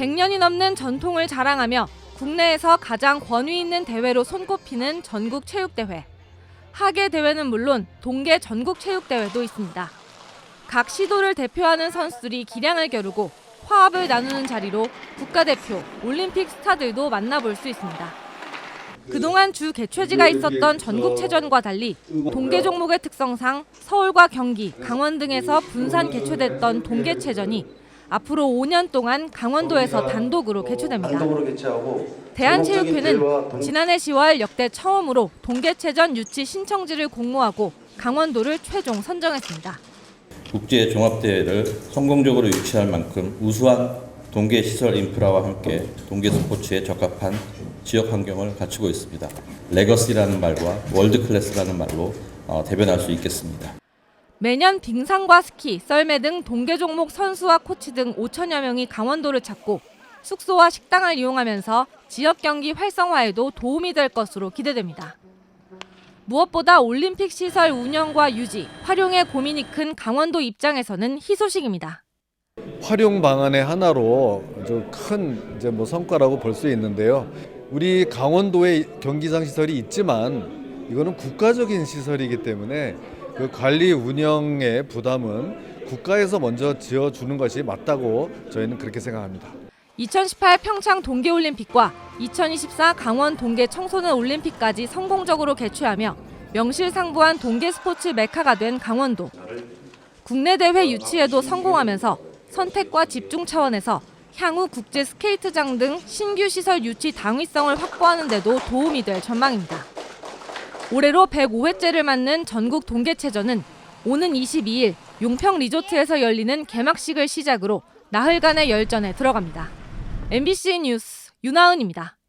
100년이 넘는 전통을 자랑하며 국내에서 가장 권위 있는 대회로 손꼽히는 전국 체육대회. 하계 대회는 물론 동계 전국 체육대회도 있습니다. 각 시도를 대표하는 선수들이 기량을 겨루고 화합을 나누는 자리로 국가대표, 올림픽 스타들도 만나볼 수 있습니다. 그동안 주 개최지가 있었던 전국체전과 달리 동계 종목의 특성상 서울과 경기, 강원 등에서 분산 개최됐던 동계체전이 앞으로 5년 동안 강원도에서 단독으로 개최됩니다. 단독으로 개최하고 대한체육회는 지난해 10월 역대 처음으로 동계체전 유치 신청지를 공모하고 강원도를 최종 선정했습니다. 국제 종합대회를 성공적으로 유치할 만큼 우수한 동계 시설 인프라와 함께 동계 스포츠에 적합한 지역 환경을 갖추고 있습니다. 레거시라는 말과 월드 클래스라는 말로 어, 대변할 수 있겠습니다. 매년 빙상과 스키, 썰매 등 동계 종목 선수와 코치 등 5천여 명이 강원도를 찾고 숙소와 식당을 이용하면서 지역 경기 활성화에도 도움이 될 것으로 기대됩니다. 무엇보다 올림픽 시설 운영과 유지, 활용에 고민이 큰 강원도 입장에서는 희소식입니다. 활용 방안의 하나로 아주 큰 이제 뭐 성과라고 볼 수 있는데요. 우리 강원도에 경기장 시설이 있지만 이거는 국가적인 시설이기 때문에 그 관리 운영의 부담은 국가에서 먼저 지어주는 것이 맞다고 저희는 그렇게 생각합니다. 2018 평창 동계올림픽과 2024 강원 동계 청소년 올림픽까지 성공적으로 개최하며 명실상부한 동계 스포츠 메카가 된 강원도. 국내 대회 유치에도 성공하면서 선택과 집중 차원에서 향후 국제 스케이트장 등 신규 시설 유치 당위성을 확보하는 데도 도움이 될 전망입니다. 올해로 105회째를 맞는 전국 동계체전은 오는 22일 용평 리조트에서 열리는 개막식을 시작으로 나흘간의 열전에 들어갑니다. MBC 뉴스 윤하은입니다.